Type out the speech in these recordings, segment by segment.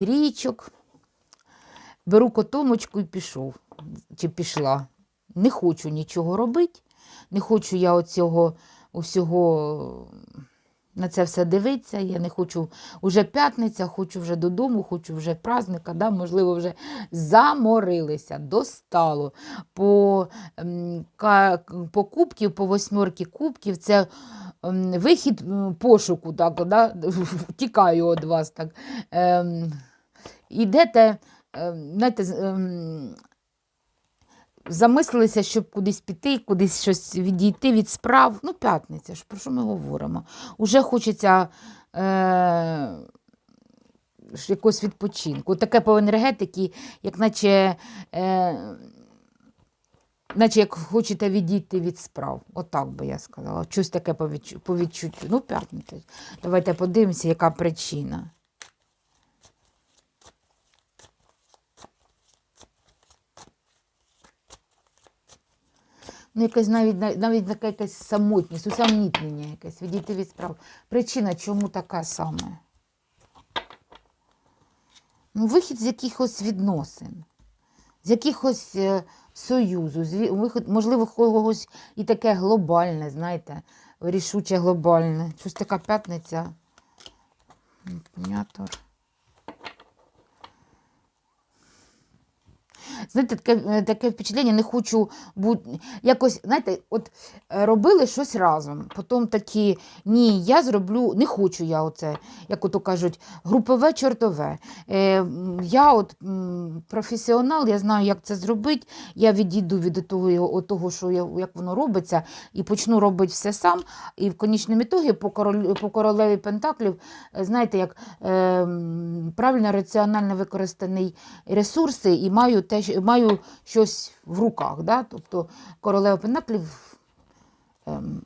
річок, беру котомочку і пішов. Чи пішла. Не хочу нічого робити, не хочу я оцього усього на це все дивитися. Я не хочу вже п'ятниця, хочу вже додому, хочу вже праздника, да? можливо, вже заморилися, достало. По, по по восьмерки кубків, це вихід пошуку, так, да? тікаю від вас. так. Ем, ідете, ем, знаєте, ем, замислилися, щоб кудись піти, кудись щось відійти від справ. Ну, п'ятниця ж, про що ми говоримо? Уже хочеться е, якогось відпочинку. Таке по енергетиці, як наче, е, наче як хочете відійти від справ. Отак би я сказала. Щось таке по, відчу, по відчуттю. Ну, п'ятниця. Давайте подивимося, яка причина. Ну, якась навіть, навіть така якась самотність, усамітнення якесь, відійти від справ. Причина, чому така саме? Ну, вихід з якихось відносин, з якихось е, союзу, з можливо, когось і таке глобальне, знаєте, рішуче глобальне. Щось така п'ятниця. Імператор. Знаєте, таке, е, таке впечатлення, не хочу бути. Якось, знаєте, от е, робили щось разом. Потім такі, ні, я зроблю, не хочу я оце, як ото кажуть, групове чортове. Е, я от професіонал, я знаю, як це зробити. Я відійду від того, от того, що я, як воно робиться, і почну робити все сам. І в конічному ітогі по, король, по королеві Пентаклів, е, знаєте, як е, правильно раціонально використаний ресурси і маю, те, що- маю щось в руках. Да? Тобто королева Пентаклів ем,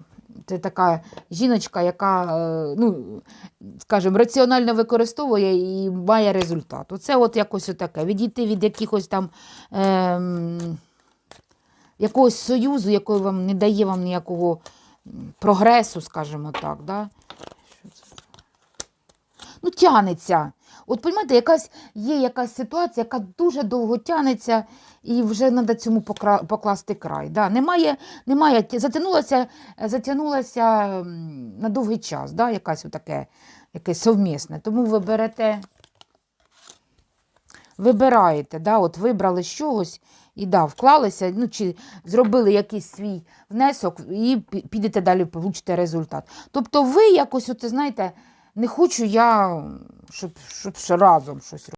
це така жіночка, яка, е, ну, скажімо, раціонально використовує і має результат. Оце от якось отаке. Відійти від якихось там ем, якогось союзу, який вам не дає вам ніякого прогресу, скажімо так. Да? Ну, тянеться. От розумієте, якась є якась ситуація, яка дуже довго тянеться, і вже треба цьому покласти край. Да? Немає, немає, затягнулася, затягнулася на довгий час, да? якась отаке, якесь совмісне. Тому ви берете, вибираєте, да? от вибрали чогось і да, вклалися, ну, чи зробили якийсь свій внесок і підете далі, получите результат. Тобто ви якось, оце, знаєте, не хочу я, щоб, щоб ще разом щось